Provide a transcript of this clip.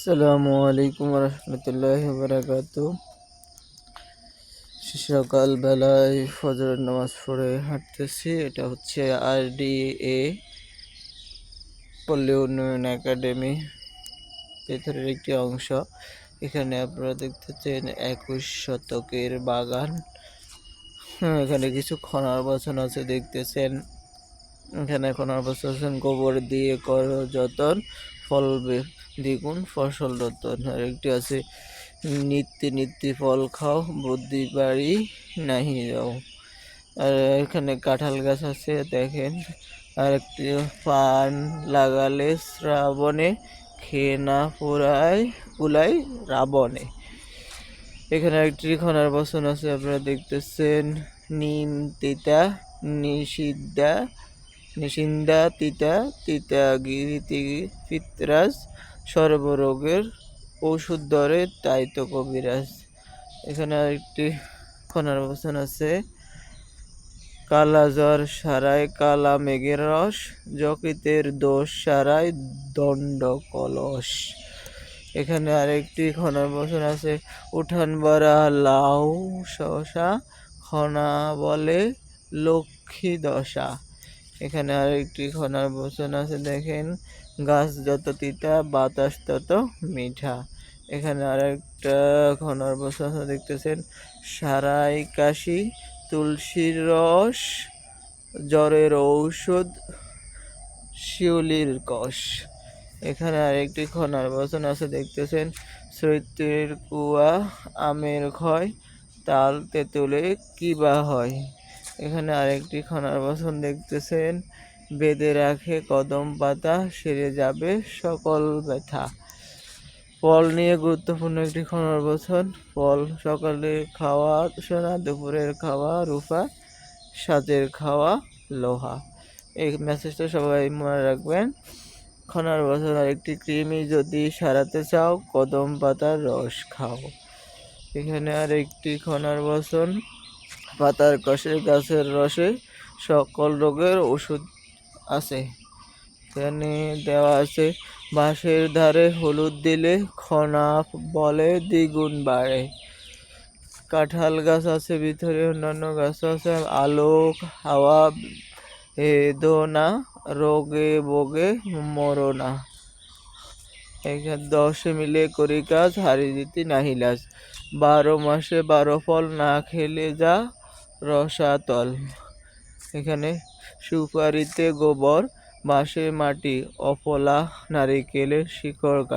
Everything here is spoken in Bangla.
আসসালামু আলাইকুম রহমতুল্লাহ বারাকাত সকালবেলায় ফজরের নামাজ পড়ে হাঁটতেছি। এটা হচ্ছে আর ডি এ পল্লী উন্নয়ন একাডেমি ভেতরের একটি অংশ। এখানে আপনারা দেখতেছেন একুশ শতকের বাগান। হ্যাঁ, এখানে কিছু খনার বাসন আছে দেখতেছেন। এখানে খনার বাসন গোবর দিয়ে কর যতন ফল দ্বিগুণ ফসল রতন আর একটি আছে, নিত্য নিত্য ফল খাও, বুদ্ধি বাড়ি নাহি যাও। আর এখানে কাঁঠাল গাছ আছে, দেখেন। আর একটি পান লাগালে শ্রাবণে খেয়ে না পুরায় কুলাই রাবণে। এখানে একটি খনার বসন আছে, আপনারা দেখতেছেন। নিম তিতা, নিষিদ্ধা নিষিন্দা তিতা তিতা গিরিতি পিত্রাস সর্বরোগের ঔষধ ধরে, তাই তো কবিরাজ। এখানে আরেকটি খনার বসন আছে, কালা জ্বর সারায় কালা মেঘের রস, যকৃতের দোষ সারায় দণ্ড কলস। এখানে আরেকটি খনার বসন আছে, উঠান বাড়া লাউ শশা খনা বলে লক্ষ্মী দশা। এখানে আরেকটি খনার বসন আছে, দেখেন। গাছ যত তিতা, বাতাস তত মিঠা। এখানে আরেকটা খনার বসন আছে, দেখতেছেন। সারাই কাশি, তুলসীর রস, জ্বরের ঔষধ, শিউলির কষ। এখানে আরেকটি খনার বচন আছে, দেখতেছেন। চৈত্রের কুয়া, আমের ক্ষয়, তাল তেঁতুলে কি বা হয়। এখানে আরেকটি খনার বাসন দেখতেছেন। বেঁধে রাখে কদম পাতা, সেরে যাবে সকল ব্যথা। ফল নিয়ে গুরুত্বপূর্ণ একটি খনার বচন ফল সকালে খাওয়া, সোনা দুপুরের খাওয়া, রূপা সাজের খাওয়া, লোহা। এই মেসেজটা সবাই মনে রাখবেন। খনার বছর আরেকটি কৃমি যদি সারাতে চাও, কদম পাতার রস খাও। এখানে আর একটি খনার বসন। পাতার কষে গাছের রসে সকল রোগের ওষুধ আছে। এখানে দেওয়া আছে, বাঁশের ধারে হলুদ দিলে খনা বলে দ্বিগুণ বাড়ে। কাঁঠাল গাছ আছে, ভিতরে অন্যান্য গাছ আছে, আলোক, হাওয়া, বেদনা, রোগে ভোগে মরনা। এখানে দশে মিলে করি কাজ হারিয়ে দিতে নাহিলাস বারো মাসে বারো ফল না খেলে যা রসাতল। এখানে সুপারিতে গোবর বাঁশে মাটি অফলা নারিকেলের শিকড় কাঠ।